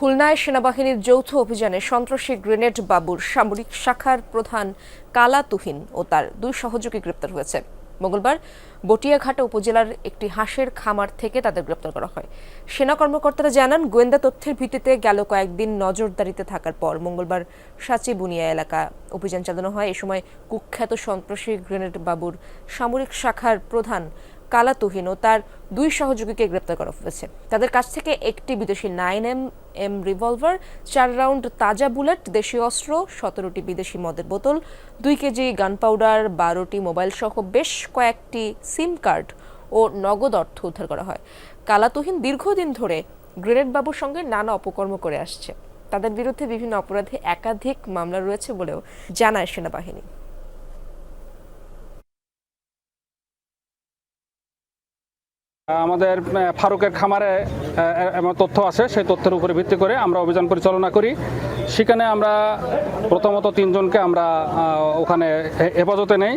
খুলনায় সেনাবাহিনীর যৌথ অভিযানে সন্ত্রাসী গ্রেনেড বাবুর সামরিক শাখার প্রধান কালা তুহিন ও তার দুই সহযোগী গ্রেপ্তার হয়েছে। মঙ্গলবার বটিয়াঘাটা উপজেলার একটি হাঁসের খামার থেকে তাদের গ্রেপ্তার করা হয়। সেনা কর্মকর্তারা জানান, গোয়েন্দা তথ্যের ভিত্তিতে গেল কয়েকদিন নজরদারিতে থাকার পর মঙ্গলবার সাচি বুনিয়া এলাকা অভিযান চালানো হয়। এ সময় কুখ্যাত সন্ত্রাসী গ্রেনেড বাবুর সামরিক শাখার প্রধান কালা তুহিন ও তার দুই সহযোগীকে গ্রেপ্তার করা হয়েছে। তাদের কাছ থেকে একটি বিদেশি নাইন এম এম রিভলভার, চার রাউন্ড তাজা বুলেট দেশীয় অস্ত্র, সতেরোটি বিদেশি মদের বোতল, দুই কেজি গান পাউডার বারোটি মোবাইল সহ বেশ কয়েকটি সিম কার্ড ও নগদ অর্থ উদ্ধার করা হয়। কালা তুহিন দীর্ঘদিন ধরে গ্রেনেড বাবুর সঙ্গে নানা অপকর্ম করে আসছে। তাদের বিরুদ্ধে বিভিন্ন অপরাধে একাধিক মামলা রয়েছে বলেও জানায় সেনাবাহিনী। আমাদের ফারুকের খামারে এমন তথ্য আছে, সেই তথ্যের উপরে ভিত্তি করে আমরা অভিযান পরিচালনা করি। সেখানে আমরা প্রথমত তিনজনকে আমরা ওখানে হেফাজতে নেই।